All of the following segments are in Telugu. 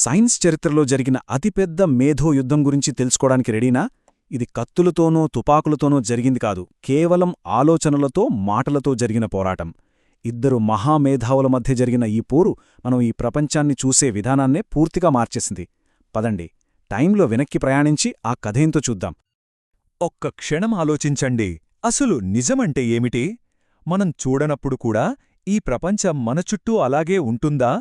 సైన్స్ చరిత్రలో జరిగిన అతిపెద్ద మేధో యుద్ధం గురించి తెలుసుకోవడానికి రెడీనా? ఇది కత్తులతోనో తుపాకులతోనో జరిగింది కాదు. కేవలం ఆలోచనలతో మాటలతో జరిగిన పోరాటం. ఇద్దరు మహామేధావుల మధ్య జరిగిన ఈ పోరు మనం ఈ ప్రపంచాన్ని చూసే విధానాన్నే పూర్తిగా మార్చేసింది. పదండి టైంలో వెనక్కి ప్రయాణించి ఆ కథేంతో చూద్దాం. ఒక్క క్షణం ఆలోచించండి. అసలు నిజమంటే ఏమిటి? మనం చూడనప్పుడు కూడా ఈ ప్రపంచం మన చుట్టూ అలాగే ఉంటుందా?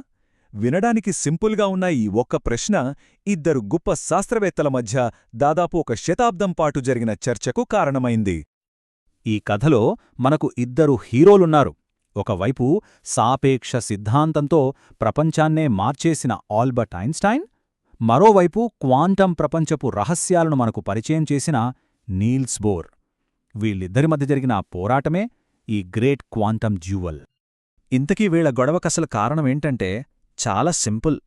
వినడానికి సింపుల్గా ఉన్న ఈ ఒక్క ప్రశ్న ఇద్దరు గొప్ప శాస్త్రవేత్తల మధ్య దాదాపు ఒక శతాబ్దం పాటు జరిగిన చర్చకు కారణమైంది. ఈ కథలో మనకు ఇద్దరు హీరోలున్నారు. ఒకవైపు సాపేక్ష సిద్ధాంతంతో ప్రపంచాన్నే మార్చేసిన ఆల్బర్ట్ ఐన్స్టైన్ మరోవైపు క్వాంటం ప్రపంచపు రహస్యాలను మనకు పరిచయం చేసిన నీల్స్ బోర్. వీళ్ళిద్దరి మధ్య జరిగిన పోరాటమే ఈ గ్రేట్ క్వాంటం జ్యూవల్. ఇంతకీ వీళ్ళ గొడవకసలు కారణమేంటంటే చాలా సింపుల్.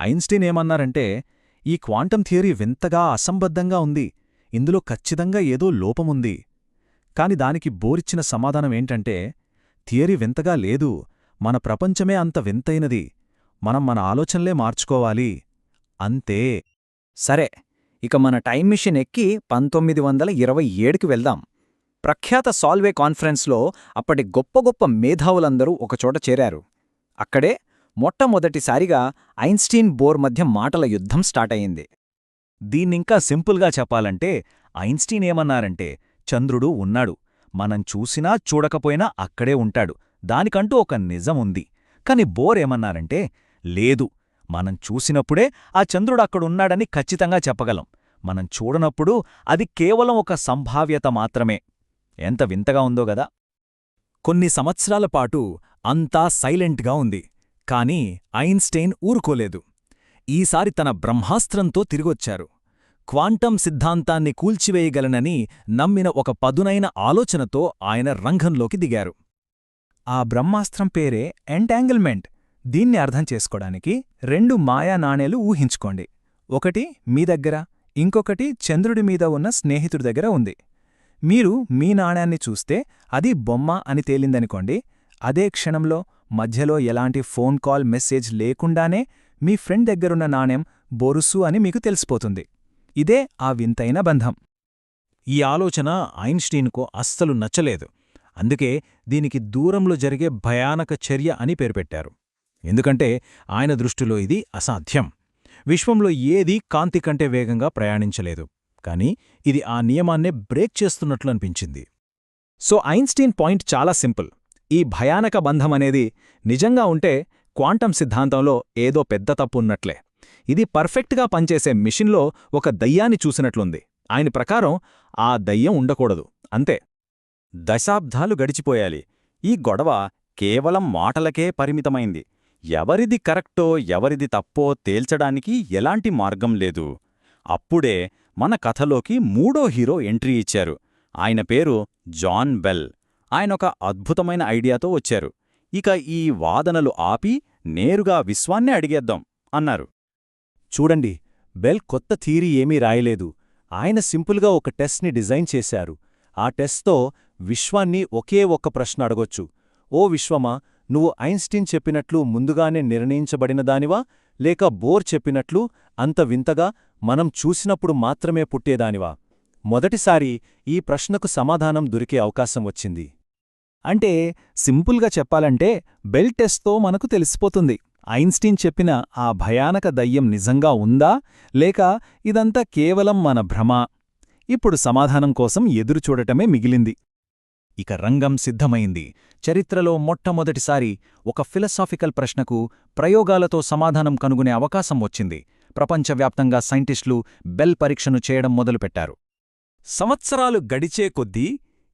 ఐన్స్టీన్ ఏమన్నారంటే ఈ క్వాంటం థియరీ వింతగా అసంబద్ధంగా ఉంది. ఇందులో ఖచ్చితంగా ఏదో లోపముంది కాని దానికి బోరిచ్చిన సమాధానమేంటంటే థియరీ వింతగా లేదు. మన ప్రపంచమే అంత వింతైనది. మనం మన ఆలోచనలే మార్చుకోవాలి. అంతే. సరే ఇక మన టైం మిషన్ ఎక్కి పంతొమ్మిది వందల ఇరవై ఏడుకి వెళ్దాం. ప్రఖ్యాత సాల్వే కాన్ఫరెన్స్లో అప్పటి గొప్ప గొప్ప మేధావులందరూ ఒకచోట చేరారు. అక్కడే మొట్టమొదటిసారిగా ఐన్స్టీన్ బోర్ మధ్య మాటల యుద్ధం స్టార్ట్ అయింది దీన్నింకా సింపుల్గా చెప్పాలంటే ఐన్స్టీన్ ఏమన్నారంటే చంద్రుడు ఉన్నాడు. మనం చూసినా చూడకపోయినా అక్కడే ఉంటాడు. దానికంటూ ఒక నిజం ఉంది. కాని బోర్ ఏమన్నారంటే లేదు. మనం చూసినప్పుడే ఆ చంద్రుడు అక్కడున్నాడని ఖచ్చితంగా చెప్పగలం. మనం చూడనప్పుడు అది కేవలం ఒక సంభావ్యత మాత్రమే. ఎంత వింతగా ఉందో గదా! కొన్ని సంవత్సరాల పాటు అంతా సైలెంట్గా ఉంది. కాని ఐన్స్టైన్ ఊరుకోలేదు. ఈసారి తన బ్రహ్మాస్త్రంతో తిరిగొచ్చారు. క్వాంటం సిద్ధాంతాన్ని కూల్చివేయగలనని నమ్మిన ఒక పదునైన ఆలోచనతో ఆయన రంగంలోకి దిగారు. ఆ బ్రహ్మాస్త్రం పేరే ఎంటాంగిల్మెంట్. దీన్ని అర్థం చేసుకోడానికి రెండు మాయా నాణేలు ఊహించుకోండి. ఒకటి మీ దగ్గర ఇంకొకటి చంద్రుడి మీద ఉన్న స్నేహితుడి దగ్గర ఉంది. మీరు మీ నాణ్యాన్ని చూస్తే అది బొమ్మ అని తేలిందనుకోండి అదే క్షణంలో మధ్యలో ఎలాంటి ఫోన్ కాల్ మెసేజ్ లేకుండానే మీ ఫ్రెండ్ దగ్గరున్న నాణ్యం బొరుసు అని మీకు తెలిసిపోతుంది. ఇదే ఆ వింతైన బంధం. ఈ ఆలోచన ఐన్స్టీన్కు అస్సలు నచ్చలేదు. అందుకే దీనికి దూరంలో జరిగే భయానక చర్య అని పేరు పెట్టారు. ఎందుకంటే ఆయన దృష్టిలో ఇది అసాధ్యం. విశ్వంలో ఏదీ కాంతి కంటే వేగంగా ప్రయాణించలేదు. కాని ఇది ఆ నియమాన్నే బ్రేక్ చేస్తున్నట్లు అనిపించింది. సో ఐన్స్టీన్ పాయింట్ చాలా సింపుల్. ఈ భయానక బంధమనేది నిజంగా ఉంటే క్వాంటం సిద్ధాంతంలో ఏదో పెద్ద తప్పున్నట్లే. ఇది పర్ఫెక్ట్గా పనిచేసే మిషన్లో ఒక దయ్యాన్ని చూసినట్లుంది. ఆయన ప్రకారం ఆ దయ్యం ఉండకూడదు. అంతే. దశాబ్దాలు గడిచిపోయాలి. ఈ గొడవ కేవలం మాటలకే పరిమితమైంది. ఎవరిది కరెక్టో ఎవరిది తప్పో తేల్చడానికి ఎలాంటి మార్గం లేదు. అప్పుడే మన కథలోకి మూడో హీరో ఎంట్రీ ఇచ్చారు. ఆయన పేరు జాన్ బెల్. ఆయనొక అద్భుతమైన ఐడియాతో వచ్చారు. ఇక ఈ వాదనలు ఆపి నేరుగా విశ్వాన్నే అడిగేద్దాం అన్నారు. చూడండి బెల్ కొత్త థీరీ ఏమీ రాయలేదు. ఆయన సింపుల్గా ఒక టెస్ట్ని డిజైన్ చేశారు. ఆ టెస్ట్తో విశ్వాన్ని ఒకే ఒక్క ప్రశ్న అడగొచ్చు. ఓ విశ్వమా నువ్వు ఐన్స్టీన్ చెప్పినట్లు ముందుగానే నిర్ణయించబడినదానివా లేక బోర్ చెప్పినట్లు అంత వింతగా మనం చూసినప్పుడు మాత్రమే పుట్టేదానివా? మొదటిసారి ఈ ప్రశ్నకు సమాధానం దొరికే అవకాశం వచ్చింది. అంటే సింపుల్గా చెప్పాలంటే బెల్ టెస్ట్తో మనకు తెలిసిపోతుంది. ఐన్స్టీన్ చెప్పిన ఆ భయానక దయ్యం నిజంగా ఉందా? లేక ఇదంతా కేవలం మన భ్రమ? ఇప్పుడు సమాధానం కోసం ఎదురుచూడటమే మిగిలింది. ఇక రంగం సిద్ధమైంది. చరిత్రలో మొట్టమొదటిసారి ఒక ఫిలసాఫికల్ ప్రశ్నకు ప్రయోగాలతో సమాధానం కనుగొనే అవకాశం వచ్చింది. ప్రపంచవ్యాప్తంగా సైంటిస్టులు బెల్ పరీక్షను చేయడం మొదలుపెట్టారు. సంవత్సరాలు గడిచే కొద్దీ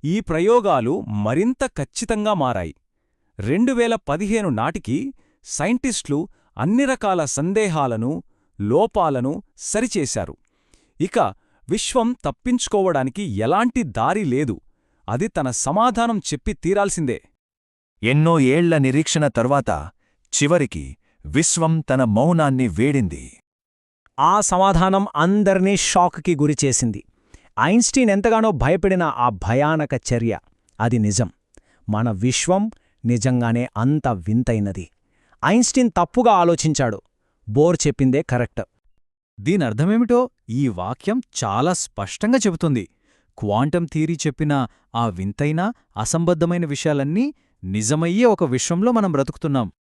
ఈ ప్రయోగాలు మరింత ఖచ్చితంగా మారాయి. రెండువేల పదిహేను నాటికి సైంటిస్టులు అన్ని రకాల సందేహాలను లోపాలను సరిచేశారు. ఇక విశ్వం తప్పించుకోవడానికి ఎలాంటి దారి లేదు. అది తన సమాధానం చెప్పి తీరాల్సిందే. ఎన్నో ఏళ్ళ నిరీక్షణ తరువాత చివరికి విశ్వం తన మౌనాన్ని వేడింది. ఆ సమాధానం అందర్నీ షాక్కి గురిచేసింది. ఐన్స్టీన్ ఎంతగానో భయపడిన ఆ భయానక చర్య. అది నిజం. మన విశ్వం నిజంగానే అంత వింతైనది. ఐన్స్టీన్ తప్పుగా ఆలోచించాడు. బోర్ చెప్పిందే కరెక్ట్. దీనర్థమేమిటో ఈ వాక్యం చాలా స్పష్టంగా చెబుతుంది. క్వాంటం థియరీ చెప్పిన ఆ వింతైన అసంబద్ధమైన విషయాలన్నీ నిజమయ్యే ఒక విశ్వంలో మనం బ్రతుకుతున్నాం.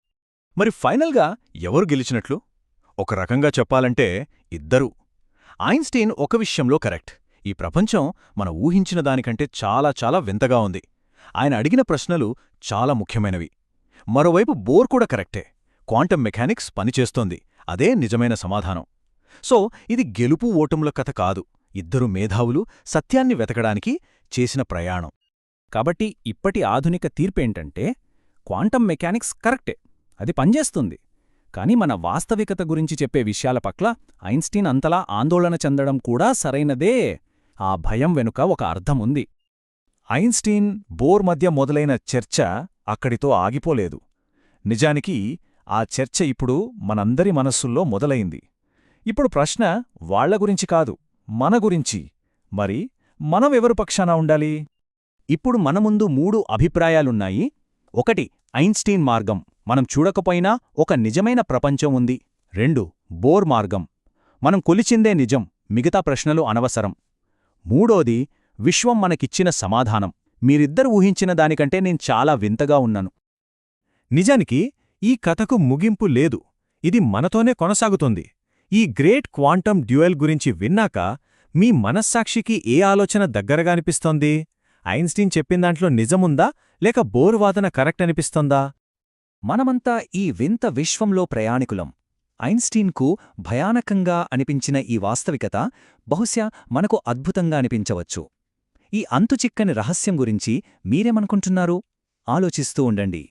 మరి ఫైనల్గా ఎవరు గెలిచినట్లు? ఒక రకంగా చెప్పాలంటే ఇద్దరు. ఐన్స్టీన్ ఒక విషయంలో కరెక్ట్. ఈ ప్రపంచం మన ఊహించిన దానికంటే చాలా చాలా వింతగా ఉంది. ఆయన అడిగిన ప్రశ్నలు చాలా ముఖ్యమైనవి. మరోవైపు బోర్ కూడా కరెక్టే. క్వాంటం మెకానిక్స్ పనిచేస్తోంది. అదే నిజమైన సమాధానం. సో ఇది గెలుపు ఓటముల కథ కాదు. ఇద్దరు మేధావులు సత్యాన్ని వెతకడానికి చేసిన ప్రయాణం. కాబట్టి ఇప్పటి ఆధునిక తీర్పేంటంటే క్వాంటం మెకానిక్స్ కరెక్టే. అది పనిచేస్తుంది. కానీ మన వాస్తవికత గురించి చెప్పే విషయాల పట్ల ఐన్స్టీన్ అంతలా ఆందోళన చెందడం కూడా సరైనదే. ఆ భయం వెనుక ఒక అర్థముంది. ఐన్స్టీన్ బోర్ మధ్య మొదలైన చర్చ అక్కడితో ఆగిపోలేదు. నిజానికి ఆ చర్చ ఇప్పుడు మనందరి మనస్సుల్లో మొదలైంది. ఇప్పుడు ప్రశ్న వాళ్ళ గురించి కాదు మన గురించి. మరి మనం ఎవరు పక్షాన ఉండాలి? ఇప్పుడు మన ముందు మూడు అభిప్రాయాలున్నాయి. ఒకటి ఐన్స్టీన్ మార్గం. మనం చూడకపోయినా ఒక నిజమైన ప్రపంచం ఉంది. రెండు బోర్ మార్గం. మనం కొలిచిందే నిజం. మిగతా ప్రశ్నలు అనవసరం. మూడోది విశ్వం మనకిచ్చిన సమాధానం. మీరిద్దరు ఊహించిన దానికంటే నేను చాలా వింతగా ఉన్నాను. నిజానికి ఈ కథకు ముగింపు లేదు. ఇది మనతోనే కొనసాగుతుంది. ఈ గ్రేట్ క్వాంటం డ్యూయల్ గురించి విన్నాక మీ మనస్సాక్షికి ఏ ఆలోచన దగ్గరగా అనిపిస్తోంది? ఐన్స్టీన్ చెప్పిందాంట్లో నిజముందా? లేక బోరువాదన కరెక్ట్ అనిపిస్తోందా? మనమంతా ఈ వింత విశ్వంలో ప్రయాణికులం. ఐన్స్టీన్కు భయానకంగా అనిపించిన ఈ వాస్తవికత బహుశా మనకు అద్భుతంగా అనిపించవచ్చు. ఈ అంతుచిక్కని రహస్యం గురించి మీరేమనుకుంటున్నారు? ఆలోచిస్తూ ఉండండి.